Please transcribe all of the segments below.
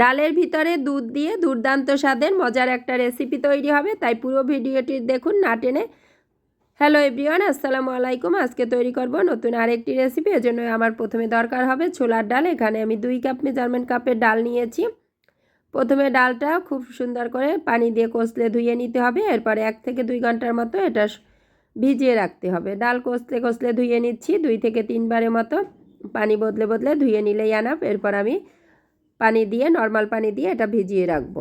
ডালের ভিতরে দুধ দিয়ে দুর্দান্ত স্বাদের মজার একটা রেসিপি তৈরি হবে, তাই পুরো ভিডিওটি দেখুন না টেনে। হ্যালো এভরিওয়ান আসসালামু আলাইকুম। আজকে তৈরি করব নতুন আরেকটি রেসিপি এজন্য আমার প্রথমে দরকার হবে ছোলার ডাল। এখানে আমি দুই কাপ মেজারমেন্ট কাপের ডাল নিয়েছি। প্রথমে ডালটা খুব সুন্দর করে পানি দিয়ে কষলে ধুয়ে নিতে হবে। এরপরে এক থেকে দুই ঘণ্টার মতো এটা ভিজিয়ে রাখতে হবে। ডাল কষলে কষলে ধুয়ে নিচ্ছি, দুই থেকে তিনবারের মতো। পানি বদলে বদলে ধুয়ে নিলেই আনাপ এরপর আমি পানি দিয়ে নর্মাল পানি দিয়ে এটা ভিজিয়ে রাখব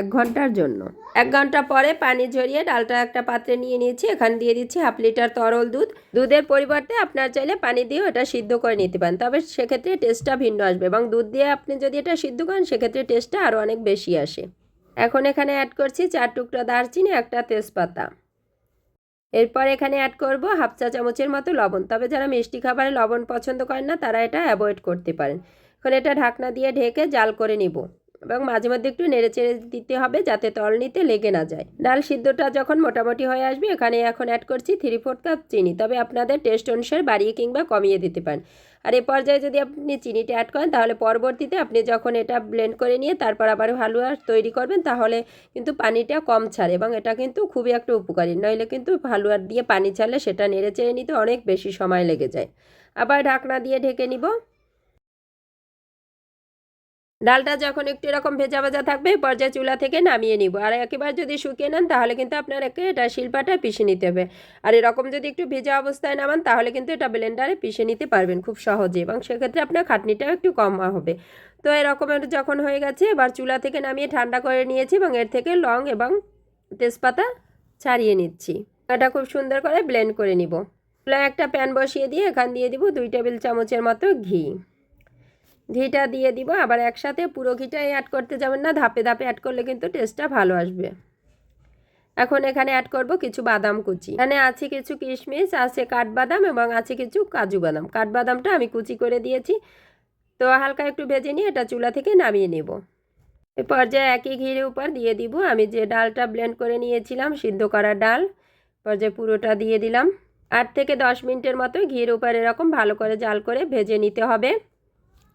এক ঘণ্টার জন্য। এক ঘণ্টা পরে পানি ঝরিয়ে ডালটা একটা পাত্রে নিয়ে নিয়েছি। এখানে দিয়ে দিচ্ছি হাফ লিটার তরল দুধ। দুধের পরিবর্তে আপনার চাইলে পানি দিয়েও এটা সিদ্ধ করে নিতে পারেন। তবে সেক্ষেত্রে টেস্টটা ভিন্ন আসবে এবং দুধ দিয়ে আপনি যদি এটা সিদ্ধ করেন, সেক্ষেত্রে টেস্টটা আরও অনেক বেশি আসে। এখন এখানে অ্যাড করছি চার টুকরা দারচিনি, একটা তেজপাতা। এরপর এখানে অ্যাড করব হাফ চা চামচের মতো লবণ। তবে যারা মিষ্টি খাবারে লবণ পছন্দ করেন না, তারা এটা অ্যাভয়েড করতে পারেন। এখন এটা ঢাকনা দিয়ে ঢেকে জাল করে নিব এবং মাঝে মধ্যে একটু নেড়ে চেড়ে দিতে হবে যাতে তলনিতে লেগে না যায়। ডাল সিদ্ধটা যখন মোটামুটি হয়ে আসবে, এখানে এখন অ্যাড করছি থ্রি ফোর্থ কাপ চিনি। তবে আপনাদের টেস্ট অনুসারে বাড়িয়ে কিংবা কমিয়ে দিতে পারেন। আর এ পর্যায়ে যদি আপনি চিনিটা অ্যাড করেন, তাহলে পরবর্তীতে আপনি যখন এটা ব্লেন্ড করে নিয়ে তারপর আবার হালুয়া তৈরি করবেন, তাহলে কিন্তু পানিটা কম ছাড়ে এবং এটা কিন্তু খুবই একটা উপকারী। নইলে কিন্তু হালুয়ার দিয়ে পানি ছাড়লে সেটা নেড়ে চেড়ে নিতে অনেক বেশি সময় লেগে যায়। আবার ঢাকনা দিয়ে ঢেকে নিব। ডালটা যখন একটু এরকম ভেজা ভেজা থাকবে পর্যায়ে চুলা থেকে নামিয়ে নিব। আর একেবারে যদি শুকিয়ে নেন, তাহলে কিন্তু আপনার একে এটা শিল্পাটা পিষে নিতে হবে। আর এরকম যদি একটু ভেজা অবস্থায় নামান, তাহলে কিন্তু এটা ব্লেন্ডারে পিষে নিতে পারবেন খুব সহজে এবং সেক্ষেত্রে আপনার খাটনিটাও একটু কম হবে। তো এরকমের যখন হয়ে গেছে, এবার চুলা থেকে নামিয়ে ঠান্ডা করে নিয়েছি এবং এর থেকে লং এবং তেজপাতা ছাড়িয়ে নিচ্ছি। এটা খুব সুন্দর করে ব্লেন্ড করে নিব। একটা প্যান বসিয়ে দিয়ে এখান দিয়ে দিব দুই টেবিল চামচের মতো ঘি। ঘিটা দিয়ে দিব, আবার একসাথে পুরো ঘিটাই অ্যাড করতে যাবেন না, ধাপে ধাপে অ্যাড করলে কিন্তু টেস্টটা ভালো আসবে। এখন এখানে অ্যাড করব কিছু বাদাম কুচি। এখানে আছে কিছু কিশমিশ, আছে কাঠবাদাম এবং আছে কিছু কাজু বাদাম। কাঠবাদামটা আমি কুচি করে দিয়েছি। তো হালকা একটু ভেজে নিয়ে এটা চুলা থেকে নামিয়ে নেব। এ পর্যায়ে একই ঘির উপর দিয়ে দিব। আমি যে ডালটা ব্লেন্ড করে নিয়েছিলাম, সিদ্ধ করা ডাল পর্যায়ে পুরোটা দিয়ে দিলাম। আট থেকে দশ মিনিটের মতো ঘির উপর এরকম ভালো করে জাল করে ভেজে নিতে হবে।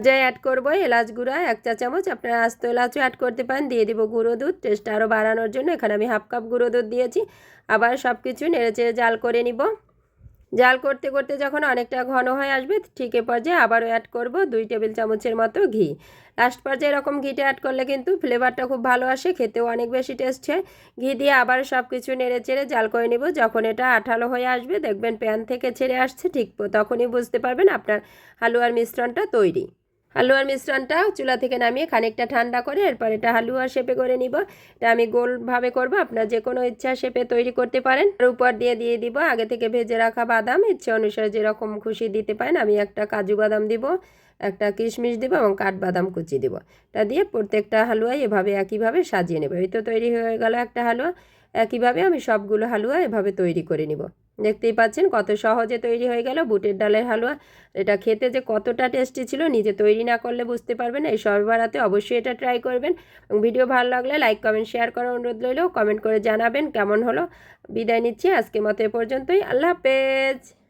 যে অ্যাড করব, এলাচ গুঁড়া, এক চা চামচ, আপনারা আস্ত এলাচও অ্যাড করতে পারেন। দিয়ে দিব গুঁড়ো দুধ টেস্ট আরও বাড়ানোর জন্য। এখানে আমি হাফ কাপ গুঁড়ো দুধ দিয়েছি। আবার সব কিছু নেড়ে চেড়ে জাল করে নিব। জাল করতে করতে যখন অনেকটা ঘন হয়ে আসবে, ঠিক এ পর্যায়ে আবারও অ্যাড করব দুই টেবিল চামচের মতো ঘি। লাস্ট পর্যায়ে এরকম ঘিটা অ্যাড করলে কিন্তু ফ্লেভারটা খুব ভালো আসে, খেতেও অনেক বেশি টেস্ট হয়। ঘি দিয়ে আবার সব কিছু নেড়ে চেড়ে জাল করে নিব। যখন এটা আঠালো হয়ে আসবে, দেখবেন প্যান থেকে ছেড়ে আসছে ঠিক তখনই বুঝতে পারবেন আপনার হালুয়ার মিশ্রণটা তৈরি। হালুয়ার মিশ্রণটা চুলা থেকে নামিয়ে খানিকটা ঠান্ডা করে এরপর এটা হালুয়ার শেপে করে নিব। এটা আমি গোলভাবে করব, আপনার যে কোনো ইচ্ছা শেপে তৈরি করতে পারেন। আর উপর দিয়ে দিয়ে দিব, আগে থেকে ভেজে রাখা বাদাম, ইচ্ছে অনুসারে যেরকম খুশি দিতে পারেন, আমি একটা কাজু বাদাম দিব, একটা কিশমিশ দিব এবং কাঠবাদাম কুচি দিব। এটা দিয়ে প্রত্যেকটা হালুয়াই এভাবে একইভাবে সাজিয়ে নেব। এই তো তৈরি হয়ে গেল একটা হালুয়া। একইভাবে আমি সবগুলো হালুয়া এভাবে তৈরি করে নিব। দেখতেই পাচ্ছেন কত সহজে তৈরি হয়ে গেল বুটের ডালের হালুয়া। এটা খেতে যে কতটা টেস্টি ছিল নিজে তৈরি না করলে বুঝতে পারবেন এই সর্বরাতে অবশ্যই এটা ট্রাই করবেন। ভিডিও ভালো লাগলে লাইক কমেন্ট শেয়ার করার অনুরোধ রইল। কমেন্ট করে জানাবেন কেমন হলো। বিদায় নিচ্ছি আজকে মতো এ পর্যন্তই। আল্লাহ হাফেজ।